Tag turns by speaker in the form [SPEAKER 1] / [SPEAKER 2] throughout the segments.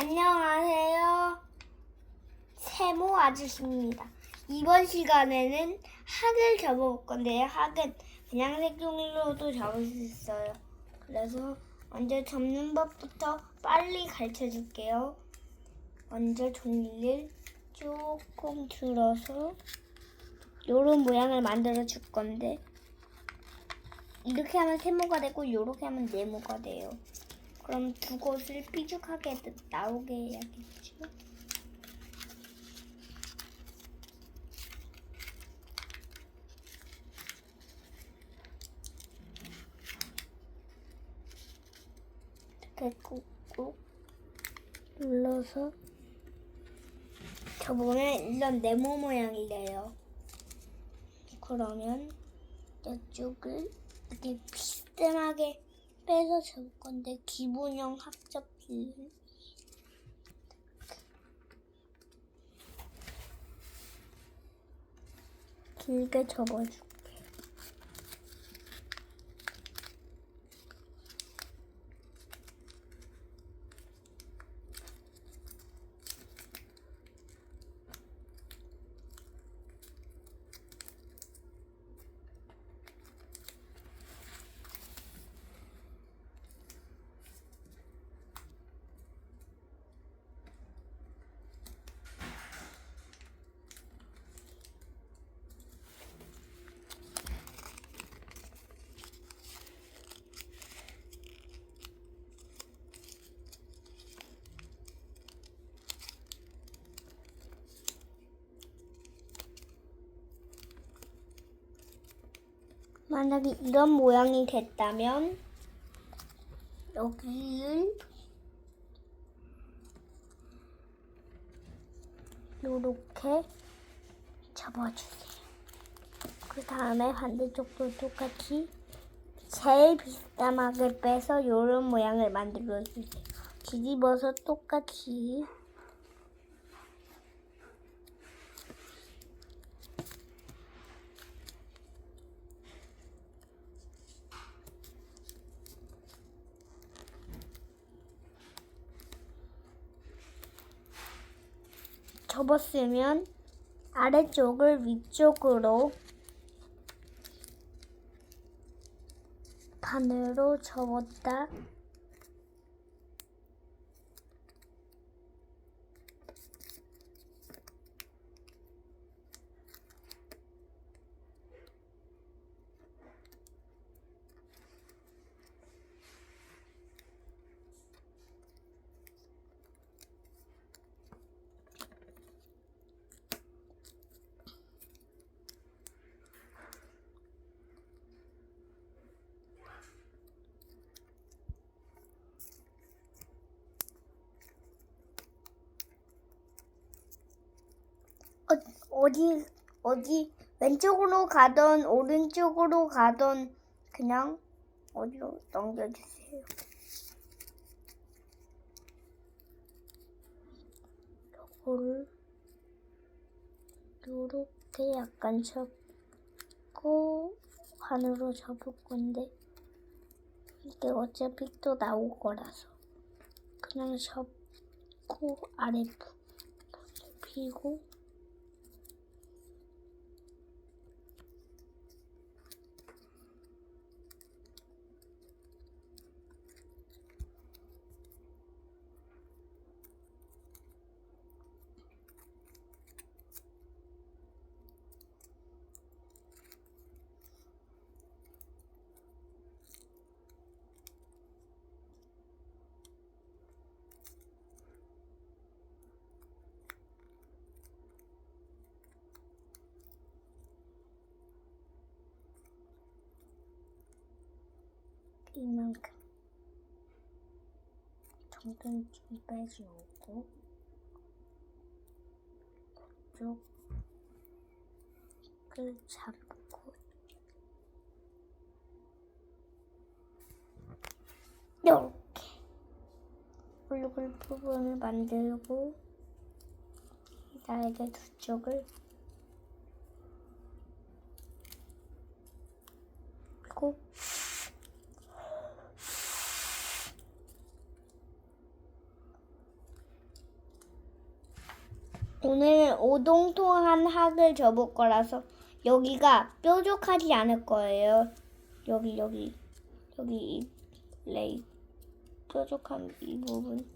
[SPEAKER 1] 안녕하세요. 세모 아저씨입니다. 이번 시간에는 학을 접어볼 건데요. 학은 그냥 색종이로도 접을 수 있어요. 그래서 먼저 접는 법부터 빨리 가르쳐 줄게요. 먼저 종이를 조금 들어서 요런 모양을 만들어 줄 건데 이렇게 하면 세모가 되고 이렇게 하면 네모가 돼요. 그럼 두 곳을 삐죽하게 나오게 해야겠죠? 이렇게 꾹꾹 눌러서 접으면 이런 네모 모양이 돼요. 그러면 이쪽을 이렇게 비스듬하게 빼서 접을 건데 기본형 합접기를 길게 접어줄게. 만약에 이런 모양이 됐다면 여기를 요렇게 접어주세요. 그 다음에 반대쪽도 똑같이 제일 비스듬하게 빼서 요런 모양을 만들어주세요. 뒤집어서 똑같이 접었으면 아래쪽을 위쪽으로 반으로 접었다. 어, 어디 어디 왼쪽으로 가던 오른쪽으로 가던 그냥 어디로 넘겨주세요. 요거를 요렇게 약간 접고 반으로 접을 건데 이게 어차피 또 나올 거라서 그냥 접고 아래 부분을 피고 이만큼. 정돈 좀 빼주고. 그쪽을 잡고. 이렇게. 얼굴 부분을 만들고 날개 두 쪽을 그리고 오늘 오동통한 학을 접을 거라서 여기가 뾰족하지 않을 거예요. 여기 여기 여기 이 레이 뾰족한 이 부분.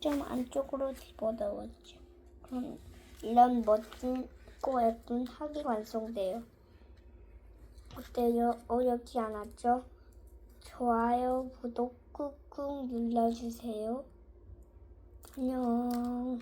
[SPEAKER 1] 좀 안쪽으로 집어넣었죠. 그럼 이런 멋지고 예쁜 학이 완성돼요. 어때요? 어렵지 않았죠? 좋아요, 구독 꾹꾹 눌러주세요. 안녕.